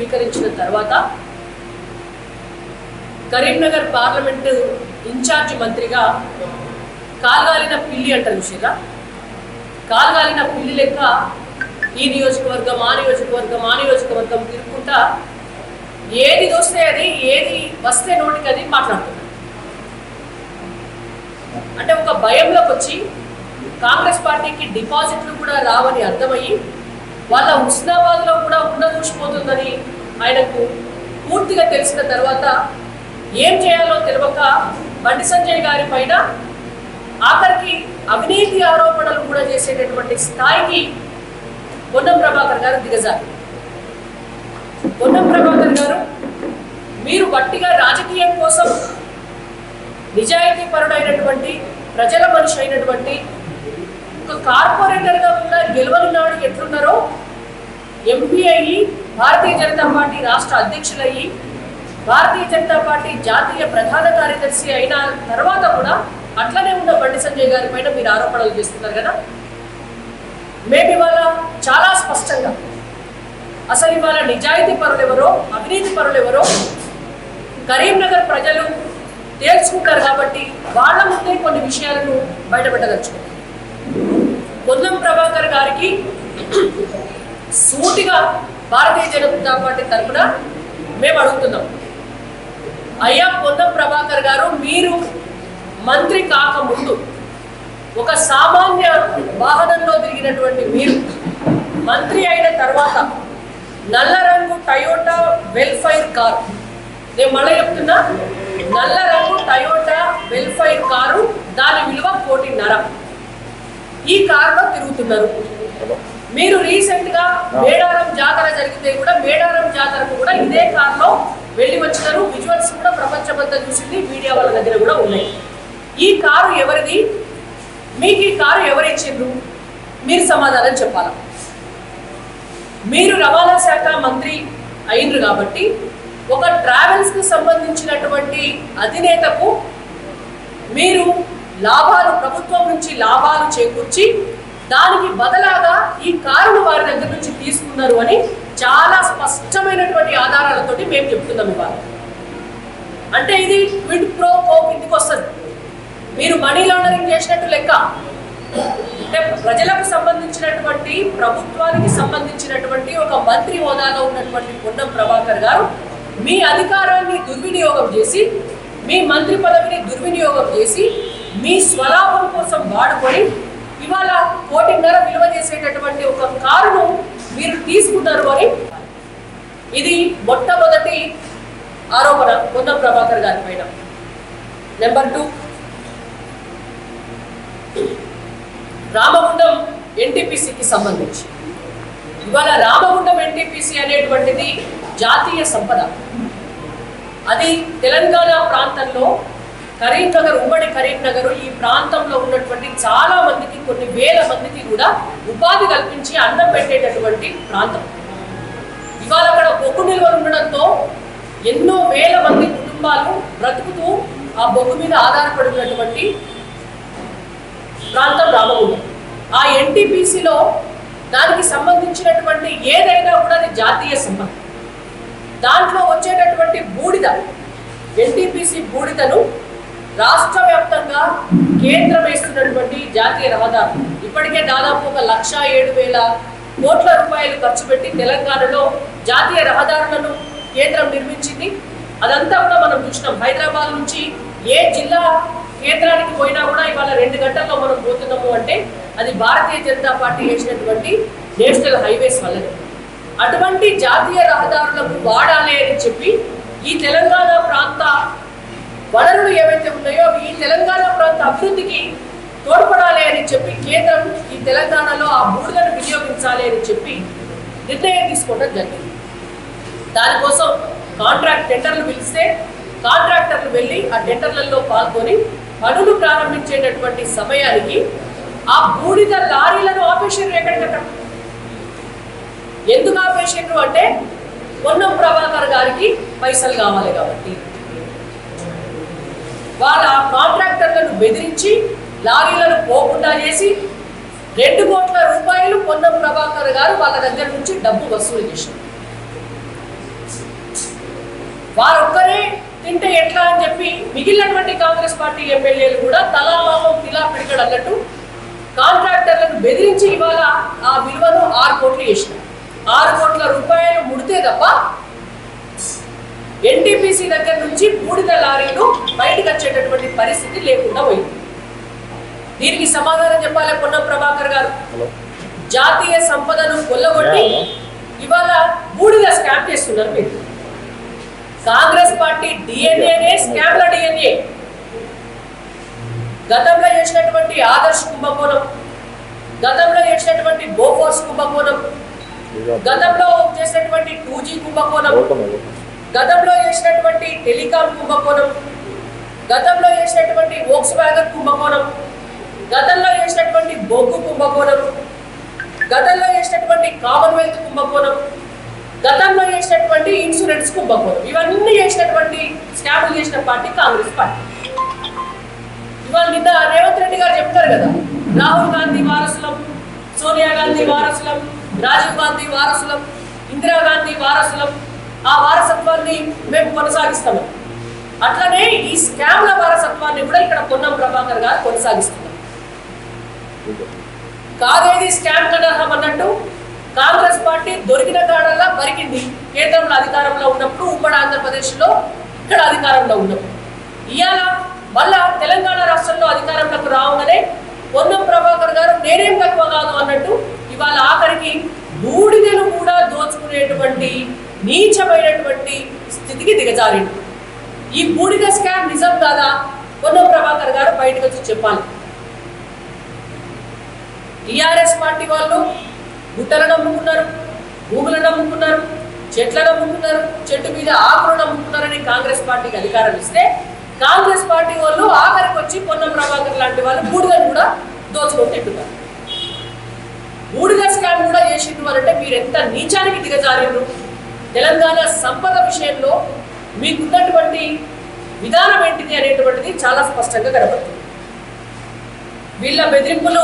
స్వీకరించిన తర్వాత Karimnagar parliament incharge మంత్రిగా కాల్గాలిన పిల్లి అంటారు విషయంగా. కాల్గాలిన పిల్లి లెక్క ఈ నియోజకవర్గం ఆ నియోజకవర్గం ఆ నియోజకవర్గం తిరుగుకుంటా ఏది దోస్తే అది ఏది వస్తే నోటికి అది మాట్లాడుతున్నారు అంటే ఒక భయంలోకి వచ్చి కాంగ్రెస్ పార్టీకి డిపాజిట్లు కూడా రావని అర్థమయ్యి వాళ్ళ హుస్నాబాద్లో కూడా ఉన్న చూసిపోతుందని ఆయనకు పూర్తిగా తెలిసిన తర్వాత ఏం చేయాలో తెలియక బండి సంజయ్ గారి పైన ఆఖరికి అవినీతి ఆరోపణలు కూడా చేసేటటువంటి స్థాయికి పొన్నం ప్రభాకర్ గారు దిగజారు. పొన్నం ప్రభాకర్ గారు మీరు గట్టిగా రాజకీయం కోసం నిజాయితీ పరుడైనటువంటి ప్రజల మనిషి అయినటువంటి ఒక కార్పొరేటర్గా కూడా గెలవని నాడు ఎట్లున్నారో ఎంపీ అయ్యి భారతీయ జనతా పార్టీ రాష్ట్ర అధ్యక్షులయ్యి భారతీయ జనతా పార్టీ జాతీయ ప్రధాన కార్యదర్శి అయిన తర్వాత కూడా అట్లనే ఉన్న బండి సంజయ్ గారి పైన మీరు ఆరోపణలు చేస్తున్నారు కదా? మేము ఇవాళ చాలా స్పష్టంగా అసలు ఇవాళ నిజాయితీ పరులు ఎవరో అవినీతి పరులు ఎవరో కరీంనగర్ ప్రజలు తేల్చుకుంటారు కాబట్టి వాళ్ళ ముందే కొన్ని విషయాలను బయటపెట్టదలుచుకుంటారు పొన్నం ప్రభాకర్ గారికి సూటిగా భారతీయ జనతా పార్టీ తరఫున మేము అడుగుతున్నాం. అయ్యా పొన్నం ప్రభాకర్ గారు మీరు మంత్రి కాకముందు ఒక సామాన్య వాహనంలో తిరిగినటువంటి మీరు మంత్రి అయిన తర్వాత నల్ల రంగు టయోటా వెల్ఫైర్ కార్. నేను మళ్ళీ చెప్తున్నా నల్ల రంగు టయోటా వెల్ఫైర్ కారు దాని విలువ కోటిన్నర. ఈ కారులో తిరుగుతున్నారు. మీరు రీసెంట్గా మేడారం జాతర జరిగితే కూడా మేడారం జాతరకు కూడా ఇదే కారులో వెళ్ళి వచ్చినారు విజువల్స్ కూడా ప్రపంచమంతా చూసింది. మీడియా వాళ్ళ దగ్గర కూడా ఉన్నాయి. ఈ కారు ఎవరిది? మీకు ఈ కారు ఎవరు ఇచ్చిండ్రు? మీరు సమాధానం చెప్పాలా? మీరు రవాణా శాఖ మంత్రి అయినరు కాబట్టి ఒక ట్రావెల్స్కు సంబంధించినటువంటి అధినేతకు మీరు లాభాలు ప్రభుత్వం నుంచి లాభాలు చేకూర్చి దానికి బదలాగా ఈ కారును వారి దగ్గర నుంచి తీసుకున్నారు అని చాలా స్పష్టమైనటువంటి ఆధారాలతోటి మేము చెప్తున్నాము వారు అంటే ఇది క్విడ్ ప్రో కో కిందికి వస్తుంది. మీరు మనీ లాండరింగ్ చేసినట్టు లెక్క. అంటే ప్రజలకు సంబంధించినటువంటి ప్రభుత్వానికి సంబంధించినటువంటి ఒక మంత్రి హోదాలో ఉన్నటువంటి పొన్నం ప్రభాకర్ గారు మీ అధికారాన్ని దుర్వినియోగం చేసి మీ మంత్రి పదవిని దుర్వినియోగం చేసి మీ స్వలాభం కోసం వాడుకొని ఇవాళ కోటిన్నర విలువ చేసేటటువంటి ఒక కారును మీరు తీసుకున్నారు అని ఇది మొట్టమొదటి ఆరోపణ పొన్నం ప్రభాకర్ గారి పైన. నెంబర్ టూ రామగుండం ఎన్టీపీసీకి సంబంధించి. ఇవాళ రామగుండం ఎన్టీపీసీ అనేటువంటిది జాతీయ సంపద. అది తెలంగాణ ప్రాంతంలో కరీంనగర్ ఉమ్మడి కరీంనగర్ ఈ ప్రాంతంలో ఉన్నటువంటి చాలా మందికి కొన్ని వేల మందికి కూడా ఉపాధి కల్పించి అన్నం పెట్టేటటువంటి ప్రాంతం. ఇవాళ అక్కడ బొగ్గు నిల్వలు ఉండడంతో ఎన్నో వేల మంది కుటుంబాలు బ్రతుకుతూ ఆ బొగ్గు మీద ఆధారపడినటువంటి ప్రాంతం రామగుండం. ఆ ఎన్టీపీసీలో దానికి సంబంధించినటువంటి ఏదైనా కూడా అది జాతీయ సంబంధం. దాంట్లో వచ్చేటటువంటి బూడిద ఎన్టీపీసీ బూడిదను రాష్ట్ర వ్యాప్తంగా కేంద్రం వేస్తున్నటువంటి జాతీయ రహదారు. ఇప్పటికే దాదాపు ఒక లక్ష ఏడు వేల కోట్ల రూపాయలు ఖర్చు పెట్టి తెలంగాణలో జాతీయ రహదారులను కేంద్రం నిర్మించింది. అదంతా కూడా మనం చూసినాం. హైదరాబాద్ నుంచి ఏ జిల్లా కేంద్రానికి పోయినా కూడా ఇవాళ రెండు గంటల్లో మనం పోతున్నాము అంటే అది భారతీయ జనతా పార్టీ వేసినటువంటి నేషనల్ హైవేస్ వల్లనే. అటువంటి జాతీయ రహదారులకు వాడాలి అని చెప్పి ఈ తెలంగాణ ప్రాంత వనరులు ఏవైతే ఉన్నాయో ఈ తెలంగాణ ప్రాంత అభివృద్ధికి తోడ్పడాలి అని చెప్పి కేంద్రం ఈ తెలంగాణలో ఆ బూడిదను వినియోగించాలి అని చెప్పి నిర్ణయం తీసుకోవడం జరిగింది. దానికోసం కాంట్రాక్ట్ టెండర్లు పిలిస్తే కాంట్రాక్టర్లు వెళ్ళి ఆ టెండర్లలో పాల్గొని పనులు ప్రారంభించేటటువంటి సమయానికి ఆ బూడిద లారీలను ఆపేషన్లు ఎక్కడికక్కడ? ఎందుకు ఆపేషన్లు అంటే పొన్నం ప్రభాకర్ గారికి పైసలు కావాలి కాబట్టి. వాళ్ళ కాంట్రాక్టర్లను బెదిరించి లారీలను పోకుండా చేసి రెండు కోట్ల రూపాయలు పొన్నం ప్రభాకర్ గారు వాళ్ళ దగ్గర నుంచి డబ్బు వసూలు చేశారు. వారొక్కరే తింటే ఎట్లా అని చెప్పి మిగిలినటువంటి కాంగ్రెస్ పార్టీ ఎమ్మెల్యేలు కూడా తలా తిలా పిడికడు అన్నట్టు కాంట్రాక్టర్లను బెదిరించి ఇవాళ ఆ విలువను ఆరు కోట్లు చేసిన ఆరు కోట్ల రూపాయలు ముడితే తప్ప ఎన్టీపీసీ దగ్గర నుంచి బూడిద లారీలు బయటకు వచ్చేటటువంటి పరిస్థితి లేకుండా పోయింది. దీనికి సమాధానం చెప్పాలి పొన్నం ప్రభాకర్ గారు? జాతీయ సంపదను కొల్లగొట్టి ఇవాళ బూడిద స్కామ్ చేస్తున్నారు మీరు. కాంగ్రెస్ పార్టీ డిఎన్ఏనే స్కామ్ల డిఎన్ఏ గతంలో చేసినటువంటి ఆదర్శ్ కుంభకోణం గతంలో చేసినటువంటి బోఫోర్స్ కుంభకోణం గతంలో చేసినటువంటి టూ జీ కుంభకోణం గతంలో చేసినటువంటి టెలికాం కుంభకోణం గతంలో చేసినటువంటి వోక్స్ వ్యాగన్ కుంభకోణం గతంలో చేసినటువంటి బొగ్గు కుంభకోణం గతంలో చేసినటువంటి కామన్వెల్త్ కుంభకోణం గతంలో చేసినటువంటి ఇన్సూరెన్స్ కుంభకోణం. ఇవన్నీ చేసినటువంటి స్కాములు చేసిన పార్టీ కాంగ్రెస్ పార్టీ. ఇవాళ నిన్న రేవంత్ రెడ్డి గారు చెప్తారు కదా రాహుల్ గాంధీ వారసులం సోనియా గాంధీ వారసులం రాజీవ్ గాంధీ వారసులం ఇందిరాగాంధీ వారసులం ఆ వారసత్వాన్ని మేము కొనసాగిస్తాము అట్లనే ఈ స్కామ్ల వారసత్వాన్ని కూడా ఇక్కడ పొన్నం ప్రభాకర్ గారు కొనసాగిస్తున్నారు. కాదేది స్కామ్ కనర్హం అన్నట్టు? కాంగ్రెస్ పార్టీ దొరికిన కాడల్లా పరికింది. కేంద్రంలో అధికారంలో ఉన్నప్పుడు ఉమ్మడి ఆంధ్రప్రదేశ్లో ఇక్కడ అధికారంలో ఉన్నప్పుడు. ఇవాళ మళ్ళా తెలంగాణ రాష్ట్రంలో అధికారంలోకి రావగానే పొన్నం ప్రభాకర్ గారు నేనేం తక్కువ కాదు అన్నట్టు ఇవాళ ఆఖరికి బూడిదలు కూడా దోచుకునేటువంటి నీచమైనటువంటి స్థితికి దిగజారింది ఈ బూడిద స్కామ్ నిజం కాదా? పొన్నం ప్రభాకర్ గారు బయటకు వచ్చి చెప్పాలి. టిఆర్ఎస్ పార్టీ వాళ్ళు గుట్టలను నమ్ముకున్నారు భూములను నమ్ముకున్నారు చెట్లను నమ్ముకున్నారు చెట్టు మీద ఆకులు నమ్ముకున్నారని కాంగ్రెస్ పార్టీకి అధికారం ఇస్తే కాంగ్రెస్ పార్టీ వాళ్ళు ఆఖరికి వచ్చి పొన్నం ప్రభాకర్ లాంటి వాళ్ళు బూడిదను కూడా దోచుకొని తింటున్నారు బూడిద స్కామ్ కూడా చేసిండ్రు అంటే మీరు ఎంత నీచానికి దిగజారిండ్రు? తెలంగాణ సంపద విషయంలో మీకున్నటువంటి విధానం ఏంటిది అనేటువంటిది చాలా స్పష్టంగా కనబడుతుంది. వీళ్ళ బెదిరింపులు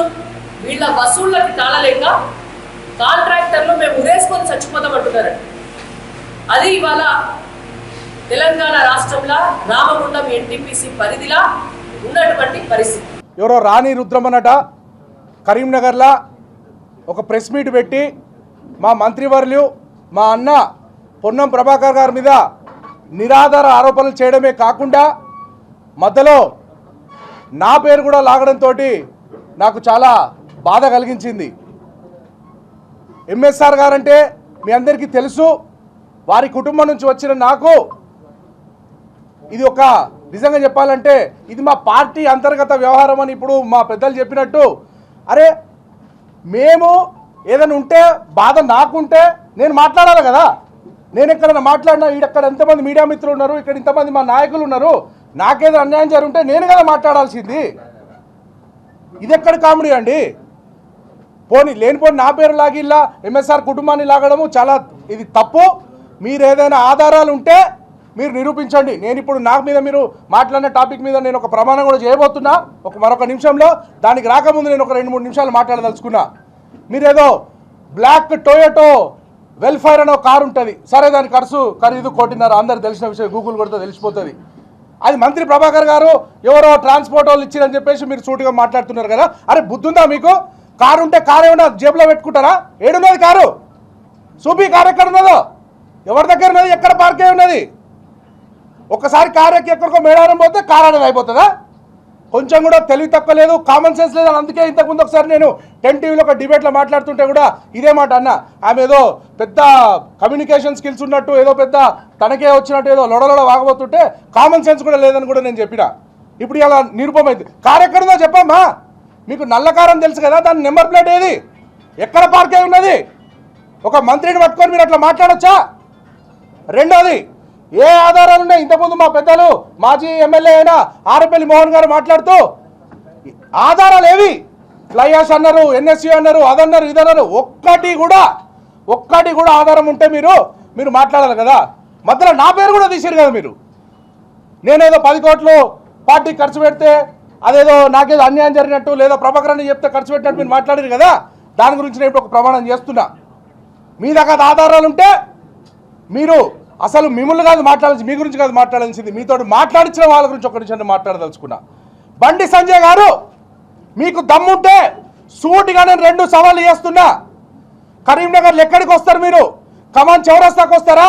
వీళ్ళ వసూళ్ళకి తాళలేక కాంట్రాక్టర్లు మేము ఉరేసుకొని చచ్చిపోతాం అంటున్నారండి. అది ఇవాళ తెలంగాణ రాష్ట్రంలో రామగుండం ఎన్టీపీసీ పరిధిలా ఉన్నటువంటి పరిస్థితి. ఎవరో రాణి రుద్రమనట కరీంనగర్లో ఒక ప్రెస్ మీట్ పెట్టి మా మంత్రివర్యులు మా అన్న పొన్నం ప్రభాకర్ గారి మీద నిరాధార ఆరోపణలు చేయడమే కాకుండా మధ్యలో నా పేరు కూడా లాగడంతో నాకు చాలా బాధ కలిగించింది. ఎంఎస్ఆర్ గారంటే మీ అందరికీ తెలుసు వారి కుటుంబం నుంచి వచ్చిన నాకు ఇది ఒక నిజంగా చెప్పాలంటే ఇది మా పార్టీ అంతర్గత వ్యవహారం అని ఇప్పుడు మా పెద్దలు చెప్పినట్టు అరే మేము ఏదైనా ఉంటే బాధ నాకుంటే నేను మాట్లాడాలి కదా. నేను ఎక్కడైనా మాట్లాడినా ఇక్కడ ఎంతమంది మీడియా మిత్రులు ఉన్నారు ఇక్కడ ఇంతమంది మా నాయకులు ఉన్నారు నాకేదో అన్యాయం జరుగుంటే నేను కదా మాట్లాడాల్సింది. ఇది ఎక్కడ కామెడీ అండి? పోనీ లేనిపోని నా పేరు లాగిల్లా ఎంఎస్ఆర్ కుటుంబాన్ని లాగడము చాలా ఇది తప్పు. మీరు ఏదైనా ఆధారాలు ఉంటే మీరు నిరూపించండి. నేను ఇప్పుడు నాకు మీద మీరు మాట్లాడిన టాపిక్ మీద నేను ఒక ప్రమాణం కూడా చేయబోతున్నా. ఒక మరొక నిమిషంలో దానికి రాకముందు నేను ఒక రెండు మూడు నిమిషాలు మాట్లాడదలుచుకున్నా. మీరేదో బ్లాక్ టొయోటో వెల్ఫైర్ అనే ఒక కారు ఉంటుంది. సరే దాని ఖర్చు ఖరీదు కోటిన్నర. అందరు తెలిసిన విషయం గూగుల్ కొడితే తెలిసిపోతుంది. అది మంత్రి ప్రభాకర్ గారు ఎవరో ట్రాన్స్పోర్ట్ వాళ్ళు ఇచ్చిరని చెప్పేసి మీరు సూటిగా మాట్లాడుతున్నారు కదా. అరే బుద్ధుందా మీకు? కారు ఉంటే కారు ఏమన్నా జేబులో పెట్టుకుంటారా? ఏడున్నది కారు. సూపీ కారు ఎక్కడ ఉన్నదో? ఎవరి దగ్గర ఉన్నది? ఎక్కడ పార్క్ అయి ఉన్నది? ఒక్కసారి కారు ఎక్కి ఎక్కడికో మేడారం పోతే కారు అనేది అయిపోతుందా కొంచెం కూడా తెలివి తక్కువ లేదు కామన్ సెన్స్ లేదు అని అందుకే ఇంతకుముందు ఒకసారి నేను టెన్ టీవీలో ఒక డిబేట్లో మాట్లాడుతుంటే కూడా ఇదే మాట అన్న. ఆమె ఏదో పెద్ద కమ్యూనికేషన్ స్కిల్స్ ఉన్నట్టు ఏదో పెద్ద తనకే వచ్చినట్టు ఏదో లొడలొడ వాగబోతుంటే కామన్ సెన్స్ కూడా లేదని కూడా నేను చెప్పిన. ఇప్పుడు ఇలా నిరూపమైంది. కారు ఎక్కడుందో చెప్పమ్మా. మీకు నల్ల కారం తెలుసు కదా దాని నెంబర్ ప్లేట్ ఏది? ఎక్కడ పార్క్ అయి ఉన్నది? ఒక మంత్రిని పట్టుకొని మీరు అట్లా మాట్లాడొచ్చా? రెండోది ఏ ఆధారాలు ఉన్నాయి? ఇంతకుముందు మా పెద్దలు మాజీ ఎమ్మెల్యే అయిన ఆరపల్లి మోహన్ గారు మాట్లాడుతూ ఆధారాలు ఏవి? ఫ్లైయాస్ అన్నారు ఎన్ఎస్సీ అన్నారు అదన్నారు ఇదన్నారు ఒక్కటి కూడా ఒక్కటి కూడా ఆధారం ఉంటే మీరు మీరు మాట్లాడాలి కదా. మధ్యలో నా పేరు కూడా తీసారు కదా మీరు. నేనేదో పది కోట్లు పార్టీ ఖర్చు పెడితే అదేదో నాకేదో అన్యాయం జరిగినట్టు లేదా ప్రభాకర్ చెప్తే ఖర్చు పెట్టినట్టు మీరు మాట్లాడారు కదా దాని గురించి నేను ఇప్పుడు ఒక ప్రమాణం చేస్తున్నా. మీ దగ్గర ఆధారాలు ఉంటే మీరు అసలు మిమ్మల్ని కాదు మాట్లాడాల్సి మీ గురించి కాదు మాట్లాడాల్సింది మీతో మాట్లాడించిన వాళ్ళ గురించి ఒక నిమిషం మాట్లాడదలుచుకున్నా. బండి సంజయ్ గారు మీకు దమ్ముంటే సూటిగా నేను రెండు సవాళ్ళు చేస్తున్నా. కరీంనగర్లో ఎక్కడికి వస్తారు మీరు? కమాన్ చౌరస్తాకి వస్తారా?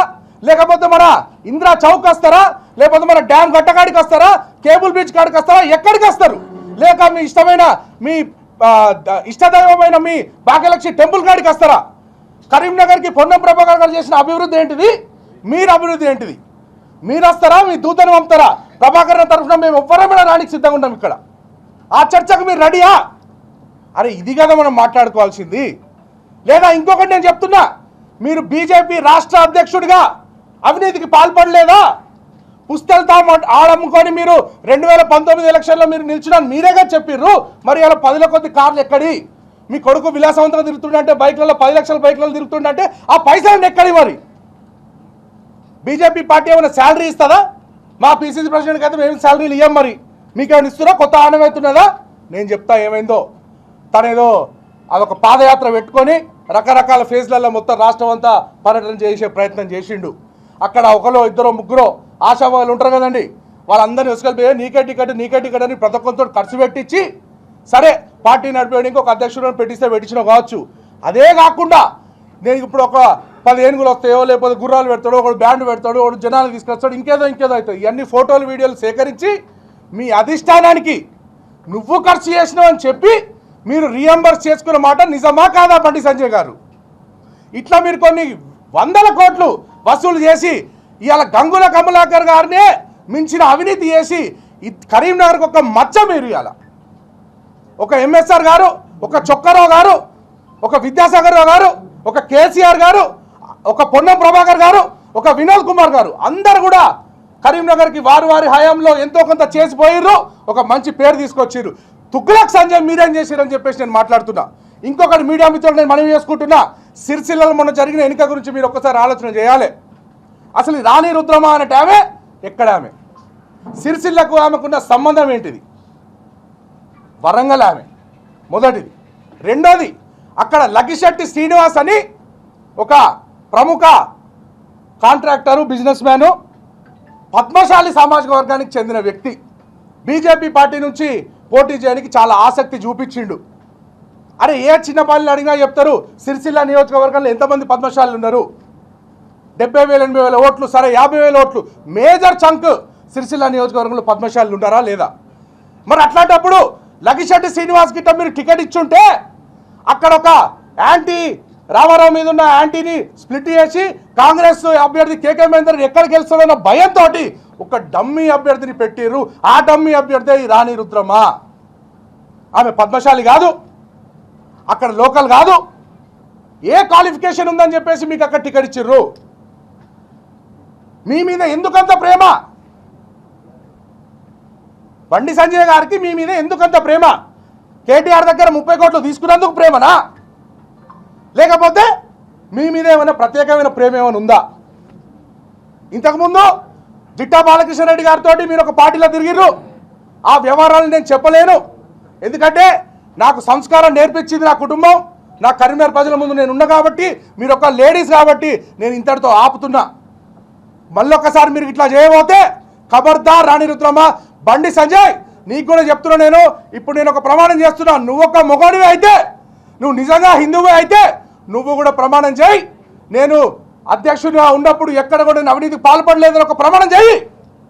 లేకపోతే మన ఇందిరా చౌక్ వస్తారా? లేకపోతే మన డ్యామ్ గట్టకాడికి వస్తారా? కేబుల్ బ్రిడ్జ్ కాడికి వస్తారా? ఎక్కడికి వస్తారు? లేక మీ ఇష్టమైన మీ ఇష్టదైవమైన మీ భాగ్యలక్ష్మి టెంపుల్ కాడికి వస్తారా? కరీంనగర్కి పొన్నం ప్రభాకర్ గారు చేసిన అభివృద్ధి ఏంటిది? మీరు అభివృద్ధి ఏంటిది? మీరు వస్తారా? మీ దూతను పంపుతారా? ప్రభాకర్ తరఫున మేము ఎవ్వరమైనా రానికి సిద్ధంగా ఉన్నాం ఇక్కడ. ఆ చర్చకు మీరు రెడీయా? అరే ఇది కదా మనం మాట్లాడుకోవాల్సింది. లేదా ఇంకొకటి నేను చెప్తున్నా మీరు బీజేపీ రాష్ట్ర అధ్యక్షుడిగా అవినీతికి పాల్పడలేదా? పుస్తలతో ఆడమ్ముకొని మీరు రెండు వేల పంతొమ్మిది ఎలక్షన్లో మీరు నిలిచిన మీరేగా చెప్పిర్రు. మరి అలా పదిల కొద్ది కార్లు ఎక్కడి? మీ కొడుకు విలాసవంతంగా తిరుగుతుండంటే బైక్లలో పది లక్షల బైక్లలో తిరుగుతుండంటే ఆ పైసలు ఎక్కడి మరి? బీజేపీ పార్టీ ఏమైనా శాలరీ ఇస్తుందా? మా పీసీసీ ప్రెసిడెంట్కి అయితే మేము శాలరీలు ఇవ్వం మరి. మీకేమైనా ఇస్తున్నా కొత్త ఆనం అవుతున్నదా? నేను చెప్తా ఏమైందో? తనేదో అదొక పాదయాత్ర పెట్టుకొని రకరకాల ఫేజ్లలో మొత్తం రాష్ట్రం అంతా పర్యటన చేసే ప్రయత్నం చేసిండు. అక్కడ ఒకరు ఇద్దరో ముగ్గురో ఆశావాళ్ళు ఉంటారు కదండి. వాళ్ళందరినీ తీసుకెళ్ళిపోయి నీకే టికెట్ నీకే టికెట్ అని ప్రతి ఒక్కరితో ఖర్చు పెట్టించి సరే పార్టీ నడిపేయడానికి ఒక అధ్యక్షుడు పెట్టిస్తే పెట్టించిన కావచ్చు. అదే కాకుండా నేను ఇప్పుడు ఒక పది ఏనుగులు వస్తాయో లేకపోతే గుర్రాలు పెడతాడో ఒకడు బ్యాండ్ పెడతాడు ఒకడు జనాలు తీసుకొస్తాడు ఇంకేదో ఇంకేదో అవుతుంది ఇవన్నీ ఫోటోలు వీడియోలు సేకరించి మీ అధిష్టానానికి నువ్వు ఖర్చు చేసినావు అని చెప్పి మీరు రియంబర్స్ చేసుకున్న మాట నిజమా కాదా బండి సంజయ్ గారు? ఇట్లా మీరు కొన్ని వందల కోట్లు వసూలు చేసి ఇవాళ గంగుల కమలాకర్ గారినే మించిన అవినీతి చేసి కరీంనగర్కి ఒక మచ్చ మీరు ఇవాళ. ఒక ఎంఎస్ఆర్ గారు ఒక చొక్కారావు గారు ఒక విద్యాసాగర్ రావు గారు ఒక కేసీఆర్ గారు ఒక పొన్నం ప్రభాకర్ గారు ఒక వినోద్ కుమార్ గారు అందరు కూడా కరీంనగర్కి వారి వారి హయాంలో ఎంతో కొంత చేసిపోయిర్రు ఒక మంచి పేరు తీసుకొచ్చిర్రు. తుగ్లక్ సంజయ్ మీరేం చేసిరని చెప్పేసి నేను మాట్లాడుతున్నా. ఇంకొకటి మీడియా మిత్రులు నేను మనవి చేసుకుంటున్నా సిరిసిల్లలో మొన్న జరిగిన ఎన్నిక గురించి మీరు ఒక్కసారి ఆలోచన చేయాలి. అసలు రాణి రుద్రమ అనే ఆమె ఎక్కడ ఆమె? సిరిసిల్లకు ఆమెకున్న సంబంధం ఏంటిది? వరంగల్ ఆమె. మొదటిది. రెండోది అక్కడ లగిశెట్టి శ్రీనివాస్ అని ఒక ప్రముఖ కాంట్రాక్టరు బిజినెస్ మ్యాను పద్మశాలి సామాజిక వర్గానికి చెందిన వ్యక్తి. బీజేపీ పార్టీ నుంచి పోటీ చేయడానికి చాలా ఆసక్తి చూపించిండు. అరే ఏ చిన్న అడిగినా చెప్తారు సిరిసిల్ల నియోజకవర్గంలో ఎంతమంది పద్మశాలు ఉన్నారు? డెబ్బై వేల ఎనభై వేల ఓట్లు సరే యాభై వేల ఓట్లు. మేజర్ చంక్ సిరిసిల్ల నియోజకవర్గంలో పద్మశాలు ఉంటారా లేదా? మరి అట్లాంటప్పుడు లగిశెట్టి శ్రీనివాస్ గిట్ట మీరు టికెట్ ఇచ్చుంటే అక్కడ ఒక యాంటీ రామారావు మీద ఉన్న యాంటీని స్ప్లిట్ చేసి కాంగ్రెస్ అభ్యర్థి కేకే మహేందర్ ఎక్కడ గెలుస్తాడన్న భయంతో ఒక డమ్మీ అభ్యర్థిని పెట్టిర్రు. ఆ డమ్మీ అభ్యర్థి రాణి రుద్రమ్మ ఆమె పద్మశాలి కాదు. అక్కడ లోకల్ కాదు. ఏ క్వాలిఫికేషన్ ఉందని చెప్పేసి మీకు అక్కడ టికెట్ ఇచ్చిర్రు. మీ మీద ఎందుకంత ప్రేమ? బండి సంజయ్ గారికి మీ మీద ఎందుకంత ప్రేమ? కేటీఆర్ దగ్గర ముప్పై కోట్లు తీసుకున్నందుకు ప్రేమనా? లేకపోతే మీ మీద ఏమైనా ప్రత్యేకమైన ప్రేమ ఏమైనా ఉందా? ఇంతకుముందు జిట్టా బాలకృష్ణారెడ్డి గారితో మీరు ఒక పార్టీలో తిరిగిర్రు. ఆ వ్యవహారాలు నేను చెప్పలేను. ఎందుకంటే నాకు సంస్కారం నేర్పించింది నా కుటుంబం. నా కరీంనగర్ ప్రజల ముందు నేను ఉన్నా కాబట్టి మీరు ఒక లేడీస్ కాబట్టి నేను ఇంతటితో ఆపుతున్నా. మళ్ళొక్కసారి మీరు ఇట్లా చేయబోతే ఖబర్దార్ రాణి రుద్రమ్మ బండి సంజయ్ నీకు కూడా చెప్తున్నా నేను. ఇప్పుడు నేను ఒక ప్రమాణం చేస్తున్నా. నువ్వు ఒక మొగడివి అయితే నువ్వు నిజంగా హిందువే అయితే నువ్వు కూడా ప్రమాణం చేయి. నేను అధ్యక్షుడిగా ఉన్నప్పుడు ఎక్కడ కూడా అవినీతికి పాల్పడలేదని ఒక ప్రమాణం చేయి.